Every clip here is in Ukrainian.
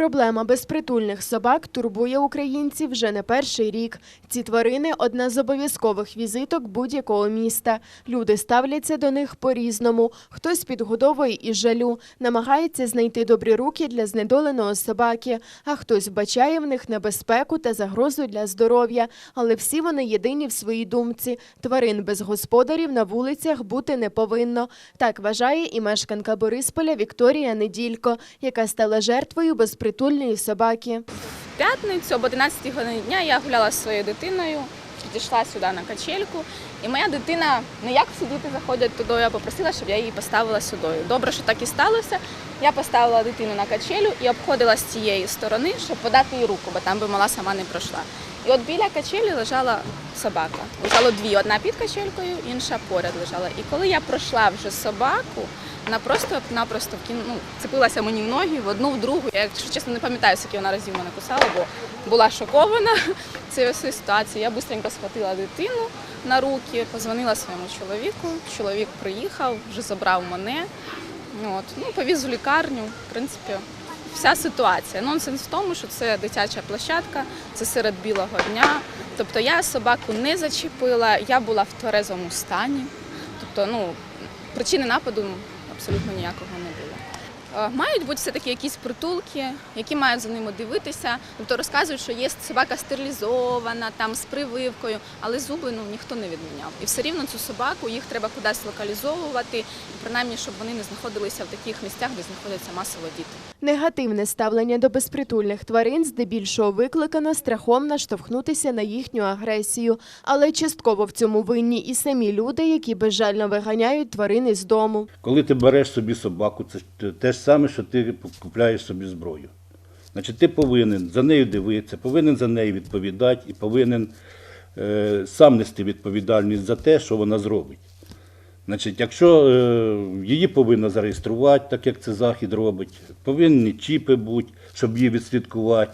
Проблема безпритульних собак турбує українців вже не перший рік. Ці тварини одна з обов'язкових візиток будь-якого міста. Люди ставляться до них по-різному. Хтось підгодовує із жалю, намагається знайти добрі руки для знедоленого собаки, а хтось вбачає в них небезпеку та загрозу для здоров'я. Але всі вони єдині в своїй думці. Тварин без господарів на вулицях бути не повинно. Так вважає і мешканка Борисполя Вікторія Неділько, яка стала жертвою безпритульної собаки. В п'ятницю об 11 годині дня я гуляла з своєю дитиною, підійшла сюди на качельку, і моя дитина не як всі діти заходять туди, я попросила, щоб я її поставила сюди. Добре, що так і сталося. Я поставила дитину на качелю і обходила з цієї сторони, щоб подати їй руку, бо там би мала сама не пройшла. І от біля качелі лежала собака. Лежало дві: одна під качелькою, інша поряд лежала. І коли я пройшла вже собаку, вона просто-напросто ну, цепилася мені в ноги в одну, в другу. Я, якщо чесно, не пам'ятаю, скільки вона разів мене кусала, бо була шокована цією ситуацією. Я швидко схватила дитину на руки, позвонила своєму чоловіку. Чоловік приїхав, вже забрав мене. От. Ну, повіз в лікарню. В принципі, вся ситуація. Нонсенс в тому, що це дитяча площадка, це серед білого дня. Тобто я собаку не зачепила, я була в тверезому стані. Тобто, ну, причини нападу абсолютно ніякого не було. Е, Мають бути все-таки якісь притулки, які мають за ними дивитися. Тобто розказують, що є собака стерилізована, там з прививкою, але зуби ну, ніхто не відміняв. І все рівно цю собаку їх треба кудись локалізовувати, і принаймні, щоб вони не знаходилися в таких місцях, де знаходяться масово діти. Негативне ставлення до безпритульних тварин здебільшого викликано страхом наштовхнутися на їхню агресію, але частково в цьому винні і самі люди, які безжально виганяють тварин із дому. Коли ти береш собі собаку, це ж те- те ж саме, що ти купляєш собі зброю. Значить, ти повинен за нею дивитися, повинен за нею відповідати і повинен е, сам нести відповідальність за те, що вона зробить. Значить, якщо е, її повинно зареєструвати, так як це захід робить, повинні чіпи бути, щоб її відслідкувати,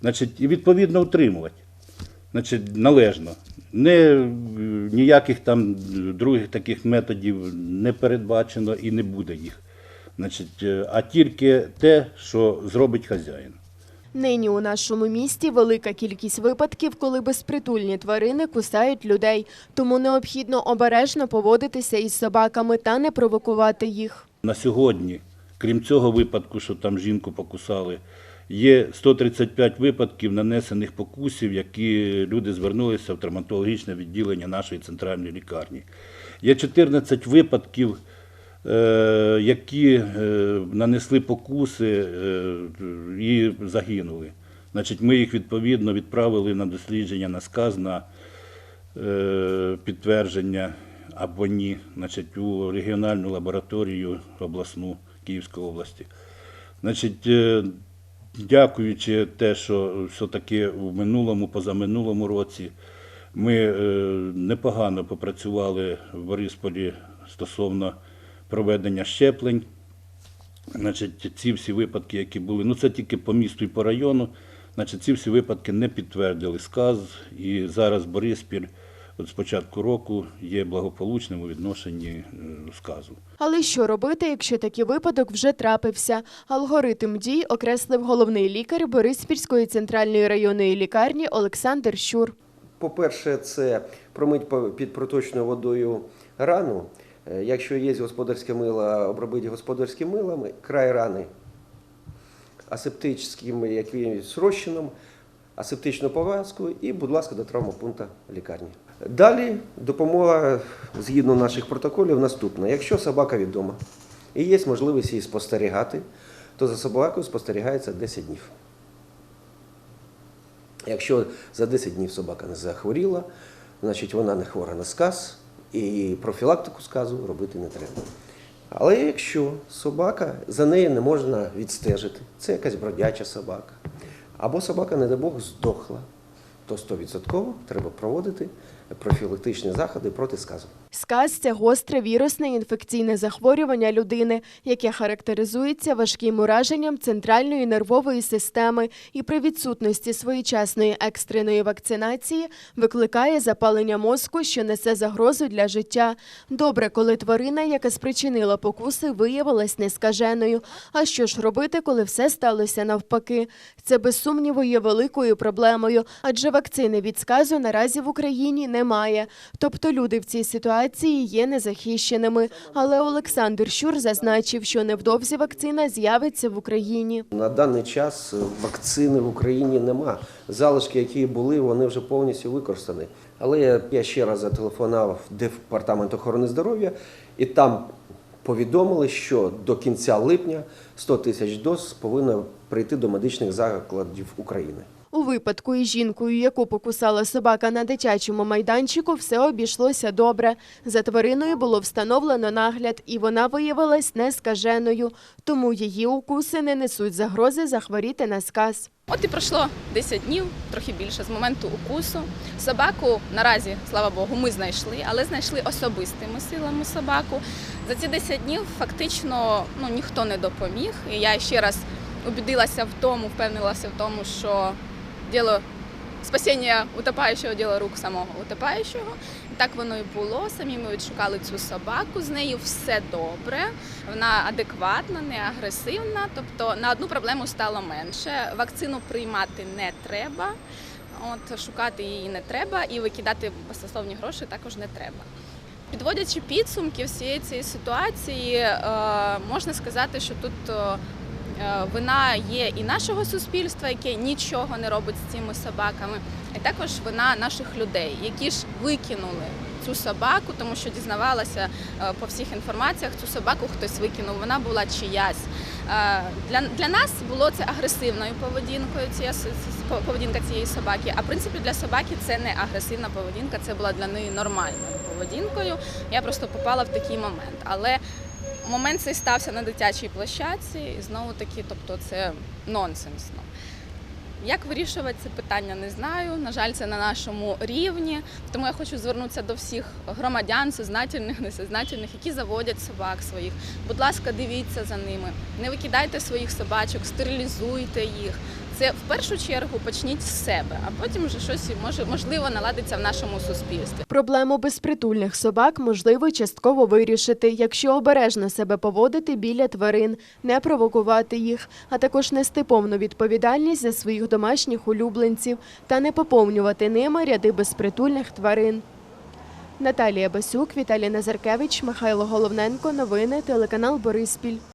значить, і відповідно утримувати. Значить, належно. Не, е, ніяких там других таких методів не передбачено і не буде їх. Значить, е, а тільки те, що зробить хазяїн. Нині у нашому місті велика кількість випадків, коли безпритульні тварини кусають людей, тому необхідно обережно поводитися із собаками та не провокувати їх. На сьогодні, крім цього випадку, що там жінку покусали, є 135 випадків нанесених покусів, які люди звернулися в травматологічне відділення нашої центральної лікарні. Є 14 випадків, які е, нанесли покуси е, і загинули. Значить, ми їх відповідно відправили на дослідження на сказ на е, підтвердження або ні, значить, у регіональну лабораторію обласну Київської області. Значить, е, дякуючи те, що все-таки в минулому, позаминулому році ми е, непогано попрацювали в Борисполі стосовно проведення щеплень. Значить, ці всі випадки, які були, ну це тільки по місту і по району, значить, ці всі випадки не підтвердили сказ. І зараз Бориспіль от з початку року є благополучним у відношенні е, сказу. Але що робити, якщо такий випадок вже трапився? Алгоритм дій окреслив головний лікар Бориспільської центральної районної лікарні Олександр Щур. По-перше, це промить по- під проточною водою рану. Е, Якщо є господарське мило, обробити господарським милом, край рани асептичним якимось розчином, асептичну пов'язку і, будь ласка, до травмопункту лікарні. Далі допомога згідно наших протоколів наступна. Якщо собака відома і є можливість її спостерігати, то за собакою спостерігається 10 днів. Якщо за 10 днів собака не захворіла, значить вона не хвора на сказ і профілактику сказу робити не треба. Але якщо собака за нею не можна відстежити, це якась бродяча собака, або собака, не дай Бог, здохла, то 100% треба проводити профілактичні заходи проти сказу. Сказ це гостре вірусне інфекційне захворювання людини, яке характеризується важким ураженням центральної нервової системи і при відсутності своєчасної екстреної вакцинації викликає запалення мозку, що несе загрозу для життя. Добре, коли тварина, яка спричинила покуси, виявилась нескаженою. А що ж робити, коли все сталося навпаки? Це без сумніву є великою проблемою, адже вакцини від сказу наразі в Україні немає. Тобто люди в цій ситуації є незахищеними. Але Олександр Щур зазначив, що невдовзі вакцина з'явиться в Україні. На даний час вакцини в Україні нема. Залишки, які були, вони вже повністю використані. Але я, ще раз зателефонував департамент охорони здоров'я, і там повідомили, що до кінця липня 100 тисяч доз повинно прийти до медичних закладів України. У випадку із жінкою, яку покусала собака на дитячому майданчику, все обійшлося добре. За твариною було встановлено нагляд, і вона виявилась нескаженою. Тому її укуси не несуть загрози захворіти на сказ. От і пройшло 10 днів, трохи більше з моменту укусу. Собаку наразі, слава Богу, ми знайшли, але знайшли особистими силами собаку. За ці 10 днів фактично ну, ніхто не допоміг. І я ще раз убідилася в тому, впевнилася в тому, що діло спасіння утопаючого діло рук самого утопаючого. Так воно і було. Самі ми відшукали цю собаку. З нею все добре. Вона адекватна, не агресивна. Тобто на одну проблему стало менше. Вакцину приймати не треба. От шукати її не треба, і викидати баснословні гроші також не треба. Підводячи підсумки всієї цієї ситуації, е, можна сказати, що тут е, вина є і нашого суспільства, яке нічого не робить з цими собаками, і також вина наших людей, які ж викинули цю собаку, тому що дізнавалася е, по всіх інформаціях, цю собаку хтось викинув, вона була чиясь. Е, Для, для нас було це агресивною поведінкою, с- поведінка цієї собаки. А в принципі для собаки це не агресивна поведінка, це була для неї нормальною поведінкою. Я просто попала в такий момент. Але момент цей стався на дитячій площадці, і знову таки, тобто це нонсенс. ну. Як вирішувати це питання, не знаю. На жаль, це на нашому рівні. Тому я хочу звернутися до всіх громадян, сознательних, несознательних, які заводять собак своїх. Будь ласка, дивіться за ними. Не викидайте своїх собачок, стерилізуйте їх. Це в першу чергу почніть з себе, а потім вже щось може можливо наладиться в нашому суспільстві. Проблему безпритульних собак можливо частково вирішити, якщо обережно себе поводити біля тварин, не провокувати їх, а також нести повну відповідальність за своїх домашніх улюбленців та не поповнювати ними ряди безпритульних тварин. Наталія Басюк, Віталій Назаркевич, Михайло Головненко. Новини телеканал Бориспіль.